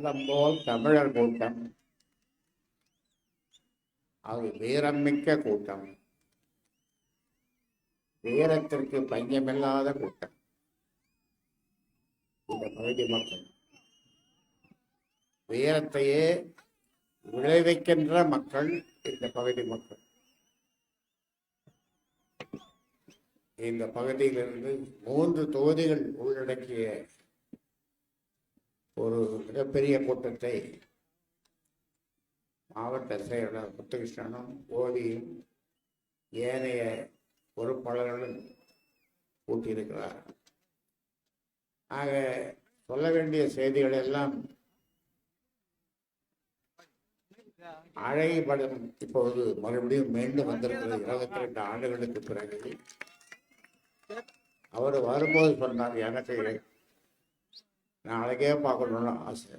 உள்ளம்போல் தமிழர் கூட்டம். அது வீரமிக்க கூட்டம். வீரத்திற்கு பஞ்சமில்லாத கூட்டம். இந்த பகுதி மக்கள் வீரத்தையே விளைவிக்கின்ற மக்கள் இந்த பகுதி மக்கள் இந்த பகுதியிலிருந்து மூன்று தொகுதிகள் உள்ளடக்கிய ஒரு மிகப்பெரிய கூட்டத்தை மாவட்ட செயலர் முத்துகிருஷ்ணனும் ஓவியும் ஏனைய பொறுப்பாளர்களும் கூட்டியிருக்கிறார். ஆக சொல்ல வேண்டிய செய்திகள் எல்லாம் அழகி படம் இப்போது மறுபடியும் மீண்டும் வந்திருக்கிறது. இருபத்தி ரெண்டு ஆண்டுகளுக்கு பிறகு அவர் வரும்போது சொன்னார் எனக்கு நாளைக்கே பார்க்கணும்னு ஆசை.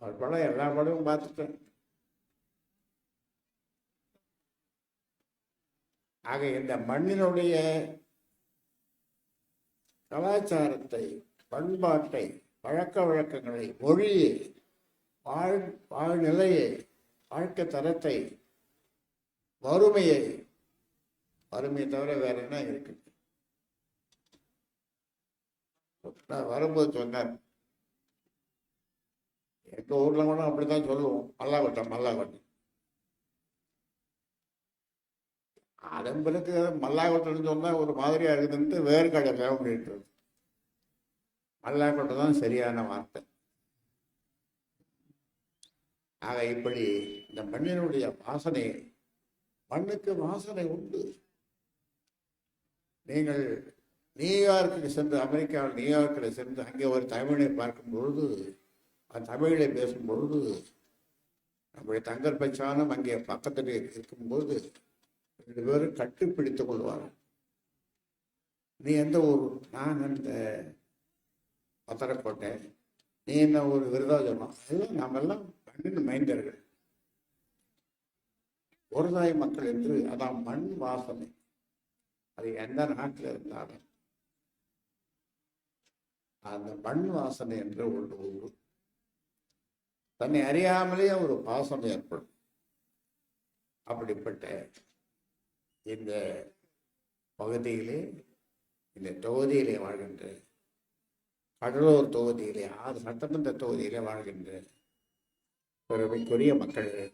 அவர் படம் எல்லா படமும் பார்த்துட்டேன். ஆக இந்த மண்ணினுடைய கலாச்சாரத்தை பண்பாட்டை பழக்க வழக்கங்களை மொழியை வாழ் வாழ்நிலையை வாழ்க்கை தரத்தை வறுமையை வறுமையை தவிர வேற என்ன இருக்குது நான் வரும்போது சொன்னார் எங்க ஊர்ல கூட அப்படித்தான் சொல்லுவோம். மல்லாகட்டம் மல்லாகட்டம். அதன் பிறகு மல்லாகட்டம்னு சொன்னால் ஒரு மாதிரியா இருக்குதுன்ட்டு வேர்க்கடை முடியிட்டு மல்லாக்கொட்டை தான் சரியான வார்த்தை. ஆக இப்படி இந்த மண்ணினுடைய வாசனை மண்ணுக்கு வாசனை உண்டு. நீங்கள் நியூயார்க்கு சென்று அமெரிக்காவில் நியூயார்க்கில் சென்று அங்கே ஒரு தமிழை பார்க்கும் பொழுது அந்த தமிழை பேசும் பொழுது நம்முடைய தங்கர் பச்சானம் அங்கே பக்கத்தில் இருக்கும்போது ரெண்டு பேரும் கட்டுப்பிடித்துக் கொள்வார்கள். நீ எந்த ஊர்? நான் இந்த பத்தரக்கோட்டை? நீ என்ன ஒரு விருதாஜனம் எல்லாம் நாம் எல்லாம் மண்ணின் மைந்தர்கள். ஒரு தாய் மக்கள் என்று அதான் மண் வாசனை. அது எந்த நாட்டில் இருந்தாலும். அந்த மண் வாசனை என்று ஒன்று உண்டு. தன்னை அறியாமலேயே ஒரு பாசம் ஏற்படும். அப்படிப்பட்ட இந்த பகுதியிலே இந்த தொகுதியிலே வாழ்கின்ற கடலூர் தொகுதியிலே ஆறு சட்டமன்ற தொகுதியிலே வாழ்கின்ற பெருமைக்குரிய மக்களே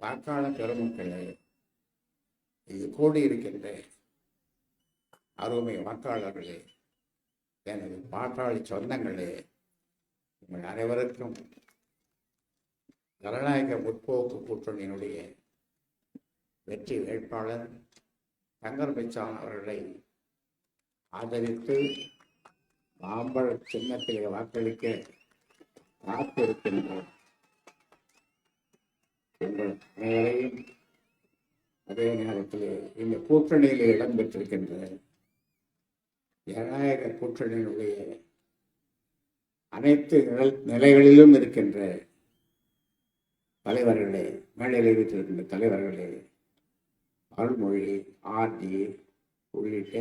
வாக்காளர் பெருமக்களே இது கூடியிருக்கின்ற அருமை வாக்காளர்களே எனது பாட்டாளி சொந்தங்களே உங்கள் அனைவருக்கும் ஜனநாயக முற்போக்கு கூட்டணியினுடைய வெற்றி வேட்பாளர் தங்கர் பிச்சான் அவர்களை ஆதரித்து மாம்பழ சின்னத்திலே வாக்களிக்க காத்திருக்கின்றோம். உங்கள் அனைவரையும் அதே நேரத்தில் இந்த கூட்டணியில் இடம்பெற்றிருக்கின்ற ஜனநாயக கூட்டணியினுடைய அனைத்து நில- நிலைகளிலும் இருக்கின்ற தலைவர்களே மேடையில் வைத்திருக்கின்ற தலைவர்களே அருள்மொழி ஆர்டி உள்ளிட்ட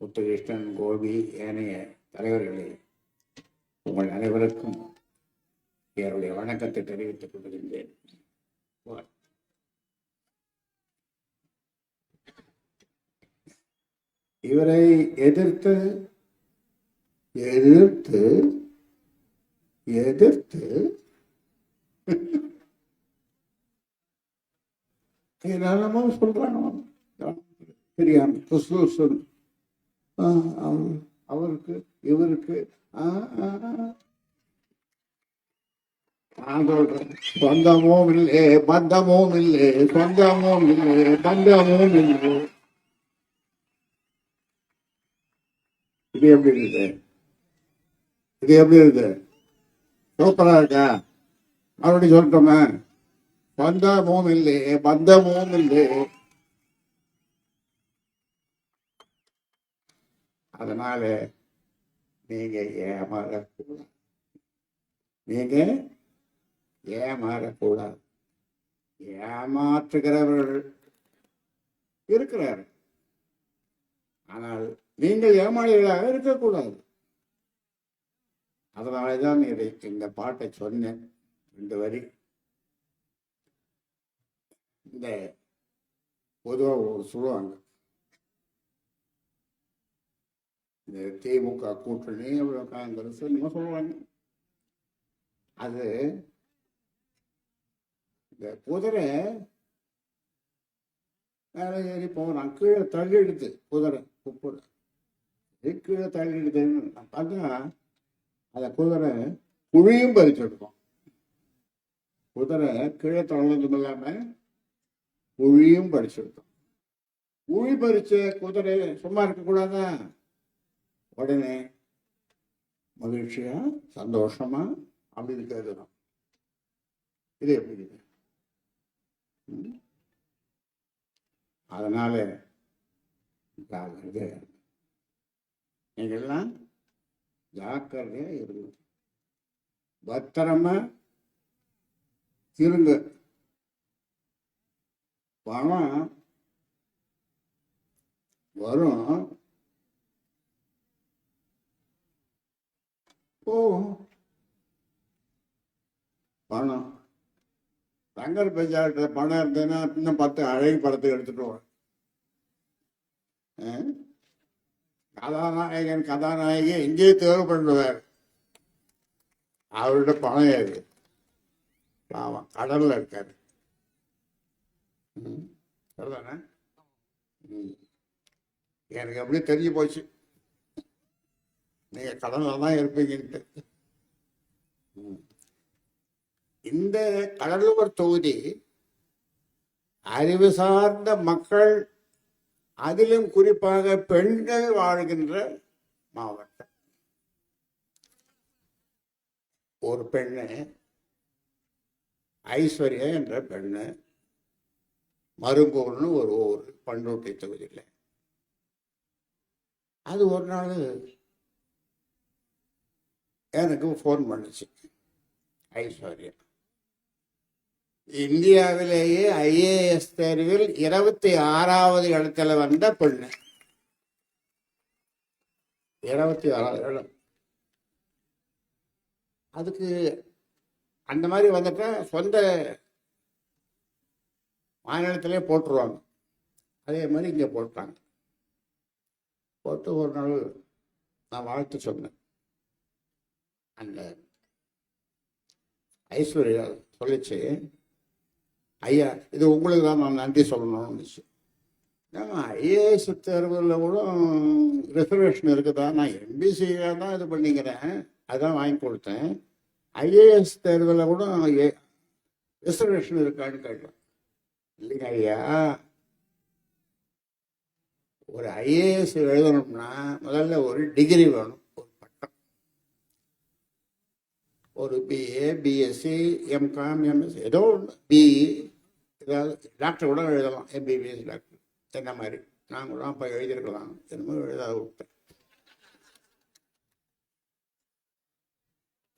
முத்துகிருஷ்ணன் கோபி ஏனைய தலைவர்களே உங்கள் அனைவருக்கும் என்னுடைய வணக்கத்தை தெரிவித்துக் கொள்கின்றேன். இவரை எதிர்த்து எதிர்த்து எதிர்த்து என்னென்னமோ சொல்றாங்க. தெரியாம சொல். அவருக்கு இவருக்கு நான் சொல்றேன் சொந்தமும் இல்லை பந்தமும் இல்லை சொந்தமும் இல்லை பந்தமும் இல்லை. இது எப்படி இருக்குது? இது எப்படி இருக்குது? சூப்பரா இருக்கா? மறுபடியும் சொல்லட்டோமே. பந்தமும் இல்லை பந்தமும் இல்லை. அதனால நீங்க ஏமாறக்கூடாது. நீங்க ஏமாறக்கூடாது. ஏமாற்றுகிறவர்கள் இருக்கிறார் ஆனால் நீங்கள் ஏமாளிகளாக இருக்கக்கூடாது. அதனால தான் இதை இந்த பாட்டை சொன்னேன் ரெண்டு வரி. இந்த பொதுவாக ஒரு சொல்லுவாங்க. இந்த திமுக கூட்டணி அப்புறம் காங்கிரஸ் என்னமோ சொல்லுவாங்க. அது இந்த குதிரை மேலே ஏறி போகிறான் கீழே தள்ளி எடுத்து குதிரை குப்புரை கீழே தள்ளிடுதுன்னு நான் பார்த்தா அந்த குதிரை குழியும் பறிச்செடுக்கும் குதிரை கீழே தள்ளதும் இல்லாமல் குழியும் பறிச்செடுக்கும் குழி பறிச்ச குதிரை சும்மா இருக்கக்கூடாதா உடனே மகிழ்ச்சியா சந்தோஷமா அப்படின்னு கேட்கணும் இது எப்படி அதனால ஜாக்கிரதையா இருங்க. நீங்கெல்லாம் ஜாக்கிரதையா இருங்க. பத்திரமா இருங்க. பணம் வரும். போகும் பணம். தங்கர் பஞ்சாயத்துல பணம் இருந்ததுன்னா இன்னும் பத்து அழகு படத்தை எடுத்துட்டு வா. கதாநாயகன் கதாநாயகி எங்கேயே தேர்வு பண்ணுவார் அவரோட பணம் ஏது பாவம் கடல்ல இருக்காரு ம். சரிதானே ம். எனக்கு அப்படியே தெரிஞ்சு போச்சு நீங்க கடல்ல தான் இருப்பீங்கன்ட்டு ம். இந்த கடலூர் தொகுதி அறிவு சார்ந்த மக்கள் அதிலும் குறிப்பாக பெண்கள் வாழ்கின்ற மாவட்டம். ஒரு பெண்ணு ஐஸ்வர்யா என்ற பெண்ணு மருங்கூர்னு ஒரு ஊர் பண்ருட்டி தொகுதியில். அது ஒரு நாள் எனக்கு ஃபோன் பண்ணுச்சு ஐஸ்வர்யா. இந்தியாவிலேயே ஐஏஎஸ் தேர்வில் இருபத்தி ஆறாவது இடத்துல வந்த பெண்ணு. இருபத்தி ஆறாவது இடம். அதுக்கு அந்த மாதிரி வந்துட்டா சொந்த மாநிலத்திலே போட்டுருவாங்க. அதே மாதிரி இங்கே போட்டாங்க. போட்டு ஒரு நாள் நான் வாழ்த்து சொன்னேன். அந்த ஐஸ்வர்யா சொல்லிச்சு ஐயா இது உங்களுக்கு தான் நான் நன்றி சொல்லணும்னு ஐஏஎஸ் தேர்வில் கூட ரிசர்வேஷன் இருக்குதா? நான் எம்பிசியாக தான் இது பண்ணிக்கிறேன். அதான் வாங்கி கொடுத்தேன். ஐஏஎஸ் தேர்வில் கூட ரிசர்வேஷன் இருக்கான்னு கேட்டேன். இல்லைங்க ஐயா. ஒரு ஐஏஎஸ் எழுதணும்னா முதல்ல ஒரு டிகிரி வேணும் ஒரு பட்டம். ஒரு பிஏ பிஎஸ்சி எம்காம் எம்எஸ் ஏதோ ஒன்று பிஇ ஏதாவது டாக்டர் கூட எழுதலாம் எம்பிபிஎஸ் டாக்டர். என்ன மாதிரி. நான் கூட அப்போ எழுதியிருக்கலாம். என்னமோ எழுதாத விட்டேன்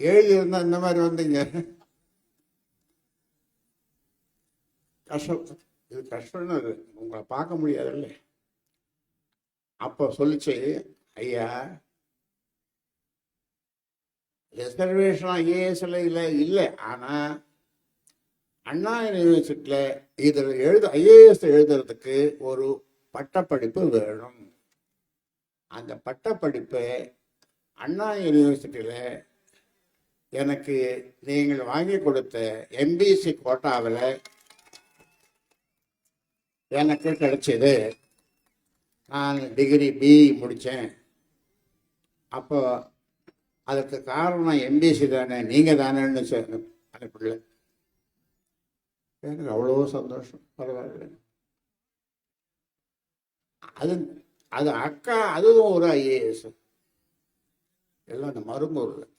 எழுதியிருந்தா இந்த மாதிரி வந்தீங்க. கஷ்டம். இது கஷ்டம்னு அது உங்களை பார்க்க முடியாதுல்ல. அப்போ சொல்லிச்சு ஐயா ரிசர்வேஷன் ஐஏஎஸ்ல இல்லை இல்லை? ஆனால் அண்ணா யூனிவர்சிட்டியில் இதில் எழுத ஐஏஎஸ் எழுதுறதுக்கு ஒரு பட்டப்படிப்பு வேணும். அந்த பட்டப்படிப்பை அண்ணா யூனிவர்சிட்டியில் எனக்கு நீங்கள் வாங்கி கொடுத்த எம்பிசி கோட்டாவில் எனக்கு கிடைச்சது. நான் டிகிரி பி முடித்தேன் அப்போ அதுக்கு காரணம் எம்பிசி தானே நீங்கள் தானேன்னு சொன்ன அந்த பிள்ளை எனக்கு அவ்வளோ சந்தோஷம். பரவாயில்ல. அது அது அக்கா அதுவும் ஒரு ஐஏஎஸ் எல்லாம் அந்த மருங்கூரில்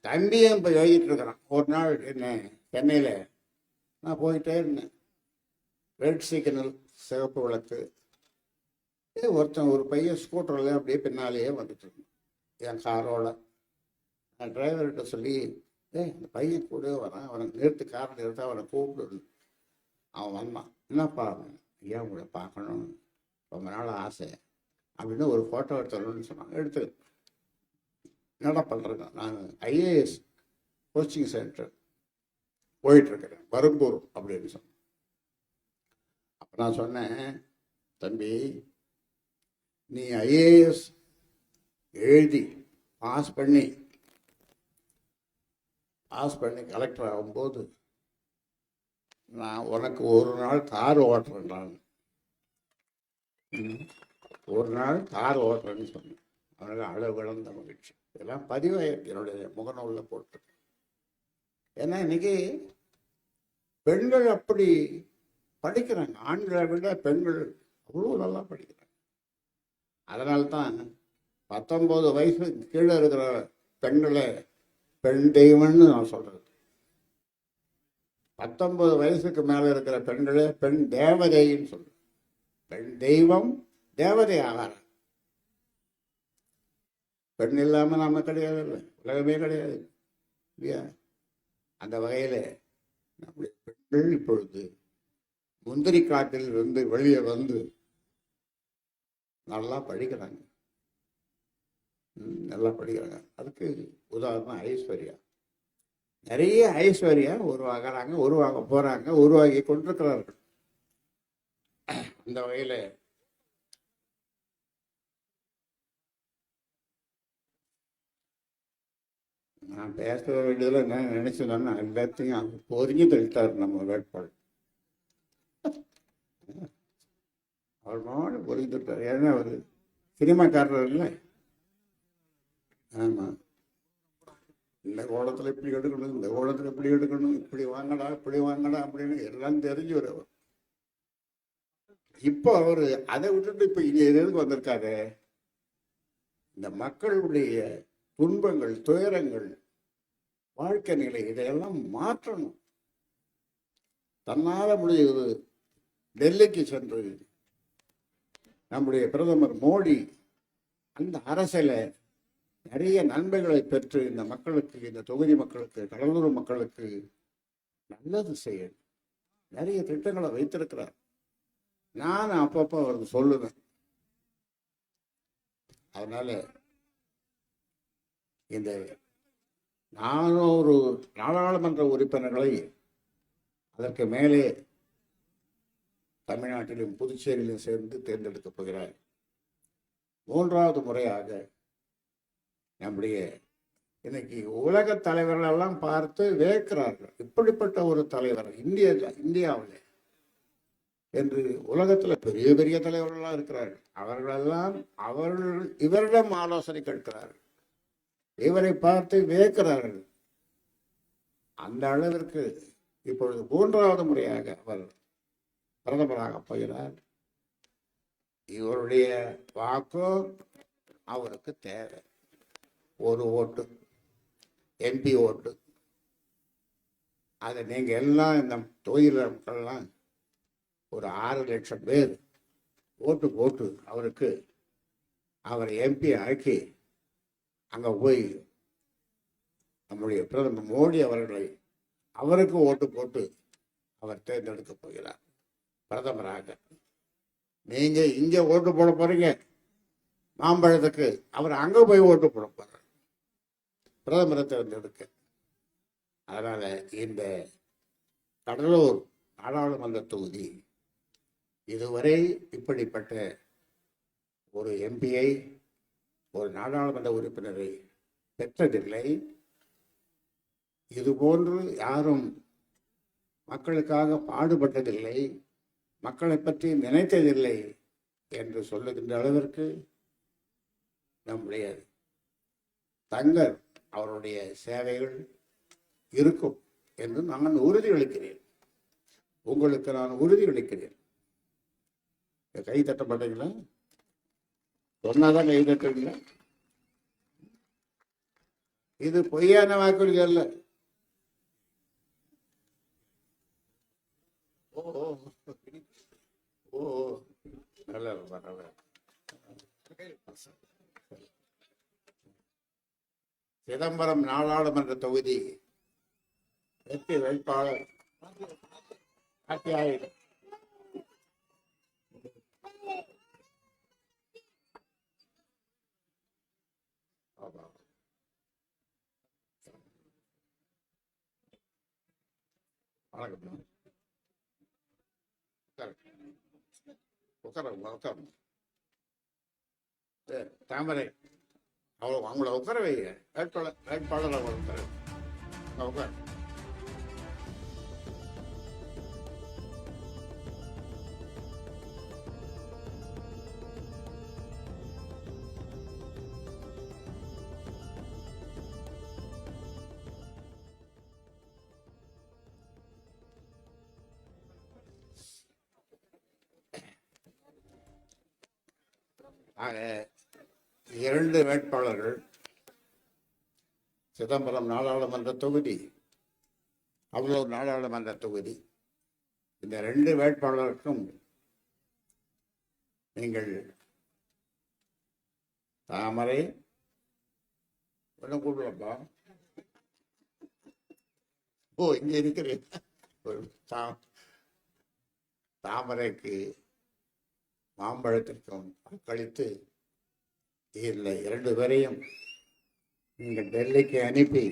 தம்பியும் இப்போ எழுதிட்டு இருக்கிறான்? ஒரு நாள் என்ன சென்னையில் நான் போயிட்டே இருந்தேன். ரெட் சிக்னல் சிவப்பு விளக்கு. ஏ ஒருத்தன் ஒரு பையன் ஸ்கூட்டரில் அப்படியே பின்னாலேயே வந்துட்டு இருந்தான். என் காரோட. நான் டிரைவர்கிட்ட சொல்லி ஏய் இந்த பையன் கூட வரான் அவனை நேற்று காரணம் நிறுத்த அவனை கூப்பிடு. அவன் வந்தான். என்னப்பா ஐயா உங்களை பார்க்கணும். ரொம்ப நாள் ஆசை. அப்படின்னு ஒரு ஃபோட்டோ எடுத்துடணும்னு சொன்னாங்க எடுத்து என்னடா பண்ணுறேங்க நான் ஐஏஎஸ் கோச்சிங் சென்டர் போயிட்டுருக்கிறேன். வரும்பூர் அப்படின்னு சொன்னேன். அப்போ நான் சொன்னேன் தம்பி நீ ஐஏஎஸ் எழுதி பாஸ் பண்ணி பாஸ் பண்ணி கலெக்டர் ஆகும்போது நான் உனக்கு ஒரு நாள் கார் ஓட்டுறேன் நான். ஒரு நாள் கார் ஓட்டுறேன்னு சொன்னேன். அவனுக்கு அளவு இழந்த மகிழ்ச்சி. இதெல்லாம் பதிவாயிருக்கு என்னுடைய முகநூலில் போட்டு ஏன்னா இன்னைக்கு பெண்கள் அப்படி படிக்கிறாங்க. ஆண்களை விட பெண்கள் அவ்வளோ நல்லா படிக்கிறாங்க. அதனால தான் பத்தொன்பது வயசு கீழே இருக்கிற பெண்களை பெண் தெய்வம்னு நான் சொல்றது. பத்தொன்பது வயசுக்கு மேல இருக்கிற பெண்களே பெண் தேவதைன்னு சொல்றேன் பெண் தெய்வம் தேவதை ஆகாரம். பெண் இல்லாம நாம கிடையாது இல்லை உலகமே கிடையாது இல்லையா? அந்த வகையில நம்முடைய பெண்கள் இப்பொழுது முந்திரி காட்டில் இருந்து வெளியே வந்து நல்லா படிக்கிறாங்க. நல்லா படிக்கிறாங்க. அதுக்கு உதாரணம் ஐஸ்வர்யா. நிறைய ஐஸ்வர்யா உருவாகிறாங்க உருவாக போறாங்க உருவாகி கொண்டிருக்கிறார்கள். இந்த வகையில நான் பேச வேண்டியதில் என்ன நினைச்சதுன்னா எல்லாத்தையும் பொறிஞ்சு தெளித்தார் நம்ம வேட்பாளர். அவர் மாடு பொறிஞ்சு தெளித்தார் ஏன்னா அவர் சினிமாக்காரர் இல்லை. ஆமா. இந்த கோலத்துல இப்படி எடுக்கணும் இந்த கோலத்துல இப்படி எடுக்கணும் இப்படி வாங்கடா இப்படி வாங்கடா அப்படின்னு எல்லாம் தெரிஞ்சு அவர். இப்போ அவரு அதை விட்டுட்டு இப்போ இங்க எதுக்கு வந்திருக்காரு? இந்த மக்களுடைய துன்பங்கள் துயரங்கள் வாழ்க்கை நிலை இதையெல்லாம் மாற்றணும். தன்னால முடியுது டெல்லிக்கு சென்று நம்முடைய பிரதமர் மோடி அந்த அரசலை நிறைய நன்மைகளை பெற்று இந்த மக்களுக்கு இந்த தொகுதி மக்களுக்கு கடலூர் மக்களுக்கு நல்லது செய்யணும் நிறைய திட்டங்களை வைத்திருக்கிறார். நான் அப்பப்போ அவருக்கு சொல்லுவேன். அதனால இந்த நானூறு நாடாளுமன்ற உறுப்பினர்களை அதற்கு மேலே தமிழ்நாட்டிலும் புதுச்சேரியிலும் சேர்ந்து தேர்ந்தெடுக்கப் போகிறார். மூன்றாவது முறையாக நம்முடைய இன்னைக்கு உலக தலைவர்கள் எல்லாம் பார்த்து வேக்கிறார்கள் இப்படிப்பட்ட ஒரு தலைவர் இந்திய இந்தியாவில் என்று உலகத்துல பெரிய பெரிய தலைவர்கள்லாம் இருக்கிறார்கள். அவர்களெல்லாம் அவர்கள் இவரிடம் ஆலோசனை கேட்கிறார்கள். இவரை பார்த்து வியக்கிறார்கள். அந்த அளவிற்கு இப்பொழுது மூன்றாவது முறையாக அவர் பிரதமராக போகிறார். இவருடைய வாக்கும் அவருக்கு தேவை. ஒரு ஓட்டு எம்பி ஓட்டு. அதை நீங்கள் எல்லாம் இந்த தொகுதியில் மக்கள்லாம் ஒரு ஆறு லட்சம் பேர் ஓட்டு போட்டு அவருக்கு அவர் எம்பி ஆக்கி அங்கே போய் நம்முடைய பிரதமர் மோடி அவர்களை அவருக்கு ஓட்டு போட்டு அவர் தேர்ந்தெடுக்க போகிறார். பிரதமராக. நீங்கள் இங்கே ஓட்டு போட போகிறீங்க மாம்பழத்துக்கு அவர் அங்கே போய் ஓட்டு போட போகிறார் பிரதமரை தேர்ந்தெடுக்க. அதனால் இந்த கடலூர் நாடாளுமன்ற தொகுதி இதுவரை இப்படிப்பட்ட ஒரு எம்பியை ஒரு நாடாளுமன்ற உறுப்பினரை பெற்றதில்லை. இதுபோன்று யாரும் மக்களுக்காக பாடுபட்டதில்லை மக்களை பற்றி நினைத்ததில்லை என்று சொல்லுகின்ற அளவிற்கு நம்முடைய தங்கர் அவருடைய சேவைகள் இருக்கும் என்று நான் உறுதியளிக்கிறேன் உங்களுக்கு நான் உறுதியளிக்கிறேன் கை தட்ட மாட்டீங்களா? சொன்னாதான் கை தட்டுவீங்களா? இது பொய்யான வாக்குறுதி அல்ல. ஓ ஓ, ஓ நல்ல நல்லா நல்லா சிதம்பரம் நாடாளுமன்ற தொகுதி வெற்றி வேட்பாளர் காட்டியாயிரம் வணக்கம் உட்கார உட்கார தாமரை. அவ்வளோ அவங்கள உட்கார வைங்க வேட்பாளர் வேட்பாளர் அவங்க உட்கார வை. சிதம்பரம் நாடாளுமன்ற தொகுதி. அவ்வளோ நாடாளுமன்ற தொகுதி. இந்த ரெண்டு வேட்பாளருக்கும் நீங்கள் தாமரை ஒன்றும் ஓ இங்கே இருக்கிறேன். ஒரு தா- தாமரைக்கு மாம்பழத்திற்கும் வாக்களித்து இல்லை இரண்டு பேரையும் நீங்கள் டெல்லிக்கு அனுப்பி.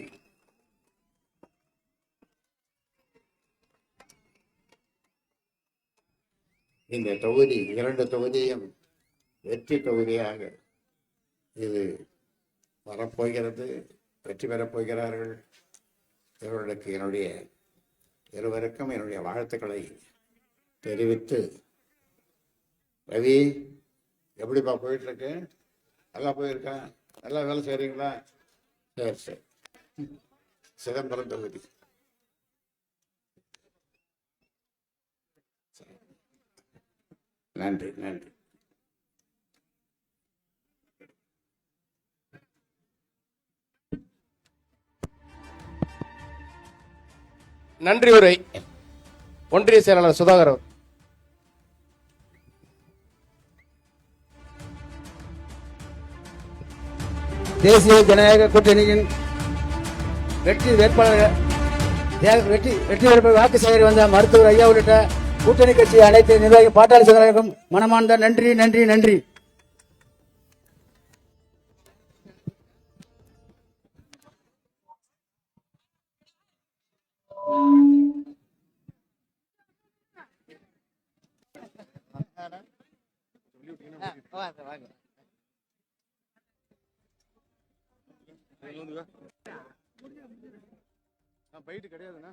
இந்த தொகுதி இரண்டு தொகுதியும் வெற்றி தொகுதியாக இது வரப்போகிறது வெற்றி பெறப் போகிறார்கள் இவர்களுக்கு என்னுடைய இருவருக்கும் என்னுடைய வாழ்த்துக்களை தெரிவித்து ரவி எப்படிப்பா போயிட்டுருக்கு? நல்லா போயிருக்கா? நல்லா வேலை செய்கிறீங்களா சரி சரி. சிதம்பரம் தொகுதி நன்றி நன்றி. நன்றி உரை. ஒன்றிய செயலாளர் சுதாகர் தேசிய ஜனநாயக கூட்டணியின் வெற்றி வேட்பாளர்கள் வெற்றி வெற்றி வேட்பாளர் வாக்கு சேகரி வந்த மருத்துவர் ஐயா உள்ளிட்ட கூட்டணி கட்சி அனைத்து நிர்வாகி பாட்டாளி சங்கங்களுக்கும் மனமார்ந்த நன்றி நன்றி நன்றி. போயிட்டு கிடையாதுண்ணா.